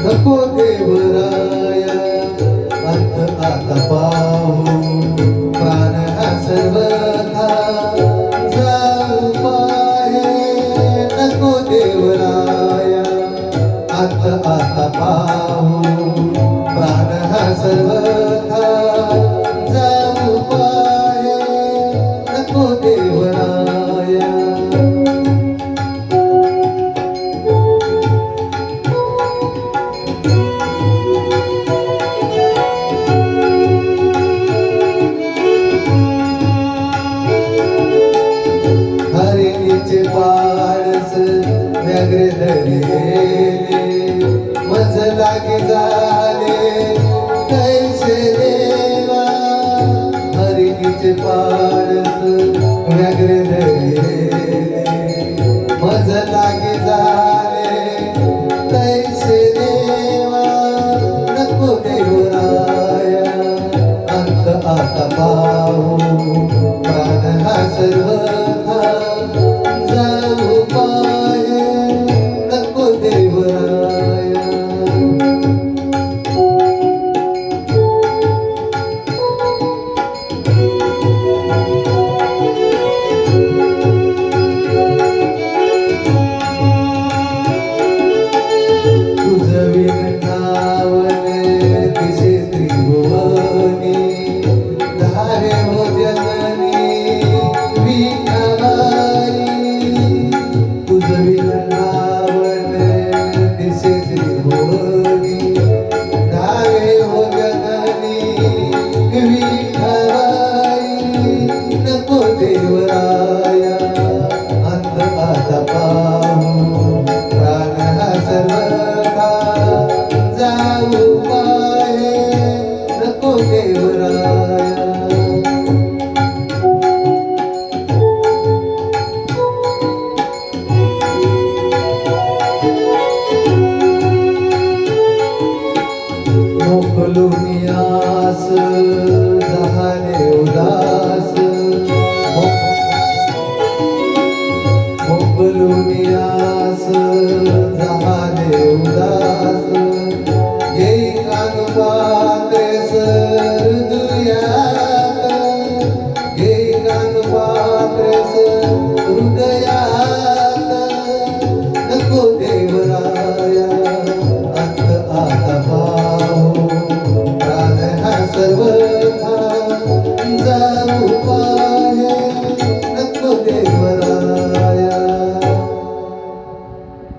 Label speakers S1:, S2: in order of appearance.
S1: नको देवराया अंत आता पाहू. प्राण हा सर्वथा जाऊ पाहे. नको देवराया अंत आता पाहू. प्राण हा सर्वथा thank you. अंत आता पाहू प्राण हा सर्वथा जाऊ पाहे नको देवराया मोकलुनियास झाले बोलून आस